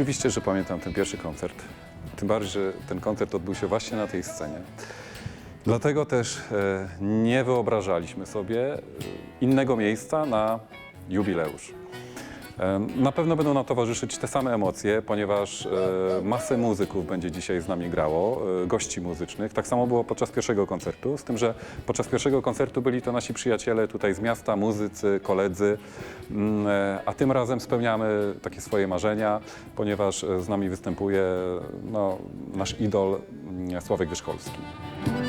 Oczywiście, że pamiętam ten pierwszy koncert. Tym bardziej, że ten koncert odbył się właśnie na tej scenie. Dlatego też e, nie wyobrażaliśmy sobie e, innego miejsca na jubileusz. Na pewno będą nam towarzyszyć te same emocje, ponieważ e, masę muzyków będzie dzisiaj z nami grało, e, gości muzycznych. Tak samo było podczas pierwszego koncertu, z tym, że podczas pierwszego koncertu byli to nasi przyjaciele tutaj z miasta, muzycy, koledzy, Mm, e, a tym razem spełniamy takie swoje marzenia, ponieważ z nami występuje no, nasz idol mm, Sławek Wierzcholski.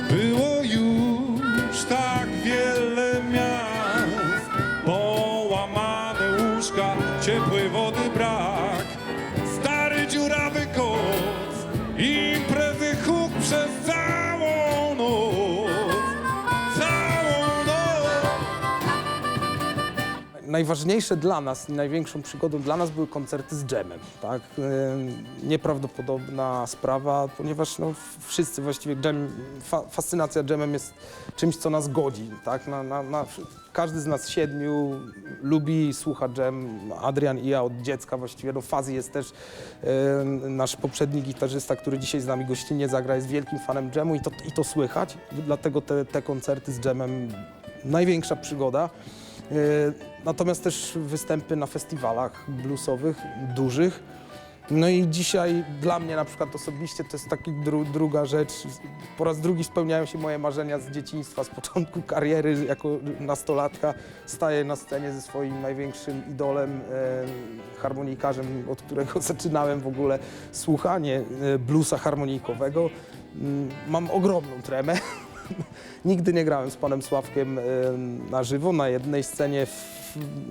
Było już tak wiele Najważniejsze dla nas, największą przygodą dla nas były koncerty z dżemem. Tak? Nieprawdopodobna sprawa, ponieważ no, wszyscy właściwie fa, fascynacja dżemem jest czymś, co nas godzi. Tak? Na, na, na, każdy z nas siedmiu lubi słucha dżem. Adrian i ja od dziecka właściwie. No, Fazi jest też nasz poprzedni gitarzysta, który dzisiaj z nami gościnnie zagra, jest wielkim fanem dżemu i to, i to słychać. Dlatego te, te koncerty z dżemem największa przygoda. E, Natomiast też występy na festiwalach bluesowych, dużych. No i dzisiaj dla mnie na przykład osobiście to jest taki dru, druga rzecz. Po raz drugi spełniają się moje marzenia z dzieciństwa, z początku kariery jako nastolatka. Staję na scenie ze swoim największym idolem, e, harmonikarzem, od którego zaczynałem w ogóle słuchanie e, bluesa harmonikowego. Mm, Mam ogromną tremę. Nigdy nie grałem z panem Sławkiem na żywo, na jednej scenie. W,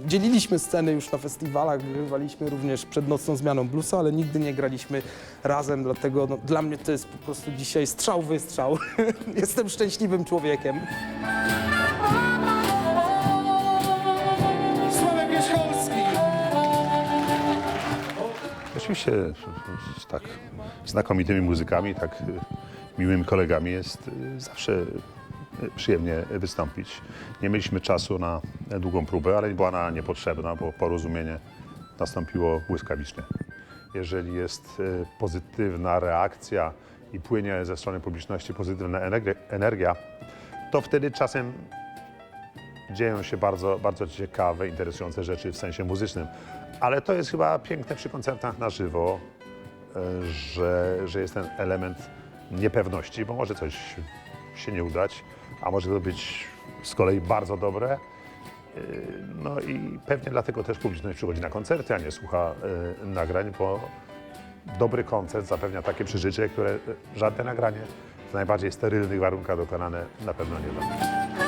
dzieliliśmy sceny już na festiwalach, grywaliśmy również przed nocną zmianą bluesa, ale nigdy nie graliśmy razem, dlatego no, dla mnie to jest po prostu dzisiaj strzał, wystrzał. Jestem szczęśliwym człowiekiem. Sławek Wierzcholski. Oczywiście z tak znakomitymi muzykami, tak miłymi kolegami jest y, zawsze y, przyjemnie wystąpić. Nie mieliśmy czasu na długą próbę, ale była ona niepotrzebna, bo porozumienie nastąpiło błyskawicznie. Jeżeli jest y, pozytywna reakcja i płynie ze strony publiczności pozytywna energia- to wtedy czasem dzieją się bardzo, bardzo ciekawe, interesujące rzeczy w sensie muzycznym. Ale to jest chyba piękne przy koncertach na żywo, że, że jest ten element niepewności, bo może coś się nie udać, a może to być z kolei bardzo dobre. E, No i pewnie dlatego też publiczność przychodzi na koncerty, a nie słucha e, nagrań, bo dobry koncert zapewnia takie przeżycie, które e, żadne nagranie w najbardziej sterylnych warunkach dokonane na pewno nie da.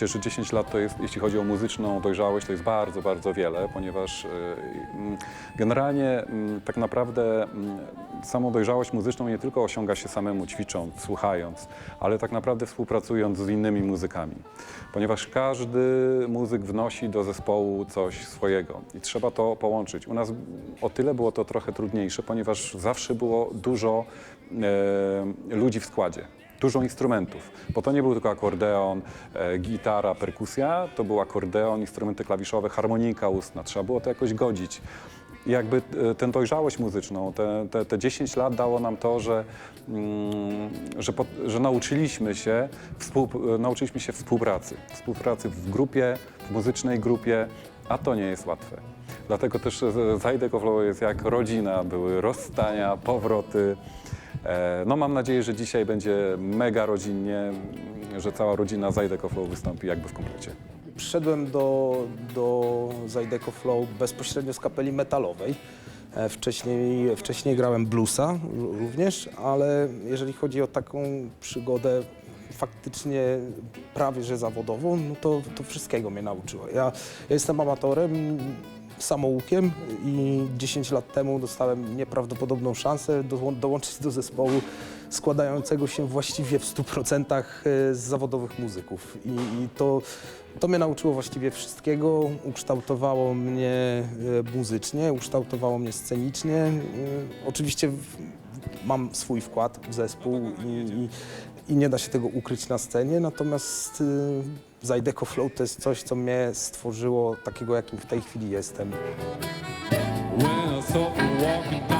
Oczywiście, że 10 lat to jest, jeśli chodzi o muzyczną dojrzałość, to jest bardzo, bardzo wiele, ponieważ y, mm, generalnie mm, tak naprawdę mm, samą dojrzałość muzyczną nie tylko osiąga się samemu ćwicząc, słuchając, ale tak naprawdę współpracując z innymi muzykami. Ponieważ każdy muzyk wnosi do zespołu coś swojego i trzeba to połączyć. U nas o tyle było to trochę trudniejsze, ponieważ zawsze było dużo e, ludzi w składzie dużo instrumentów, bo to nie był tylko akordeon, e, gitara, perkusja, to był akordeon, instrumenty klawiszowe, harmonika ustna, trzeba było to jakoś godzić. I jakby e, tę dojrzałość muzyczną, te, te, te 10 lat dało nam to, że, mm, że, po, że nauczyliśmy, się współ, e, nauczyliśmy się współpracy, współpracy w grupie, w muzycznej grupie, a to nie jest łatwe. Dlatego też e, Zajdek Flow jest jak rodzina, były rozstania, powroty. E, No mam nadzieję, że dzisiaj będzie mega rodzinnie, że cała rodzina Zajdek Flow wystąpi jakby w komplecie. Przyszedłem do, do Zydeco Flow bezpośrednio z kapeli metalowej. E, Wcześniej, wcześniej grałem bluesa również, ale jeżeli chodzi o taką przygodę faktycznie prawie że zawodową, no to, to wszystkiego mnie nauczyło. Ja, ja jestem amatorem, samoukiem i 10 lat temu dostałem nieprawdopodobną szansę do, dołączyć do zespołu składającego się właściwie w 100% e, z zawodowych muzyków. I, i to, to mnie nauczyło właściwie wszystkiego, ukształtowało mnie e, muzycznie, ukształtowało mnie scenicznie. E, Oczywiście mam swój wkład w zespół i, i, i nie da się tego ukryć na scenie, natomiast Zydeco Flow to jest coś, co mnie stworzyło takiego, jakim w tej chwili jestem. When I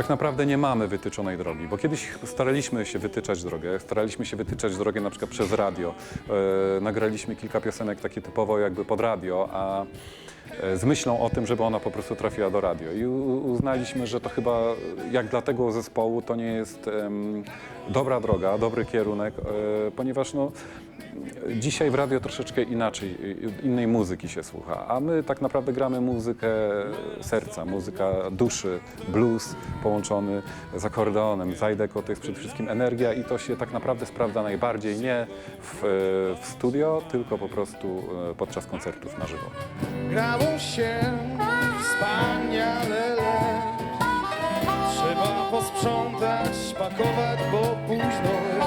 Tak naprawdę nie mamy wytyczonej drogi, bo kiedyś staraliśmy się wytyczać drogę, staraliśmy się wytyczać drogę na przykład przez radio. E, nagraliśmy kilka piosenek takie typowo jakby pod radio, a e, z myślą o tym, żeby ona po prostu trafiła do radio. I uznaliśmy, że to chyba jak dla tego zespołu to nie jest em, dobra droga, dobry kierunek, e, ponieważ no, dzisiaj w radio troszeczkę inaczej, y, innej muzyki się słucha, a my tak naprawdę gramy muzykę serca, muzyka duszy, blues połączony z akordeonem. Zydeco to jest przede wszystkim energia i to się tak naprawdę sprawdza najbardziej nie w, w studio, tylko po prostu e, podczas koncertów na żywo. grało się wspaniale lecz Trzeba posprzątać, pakować, bo późno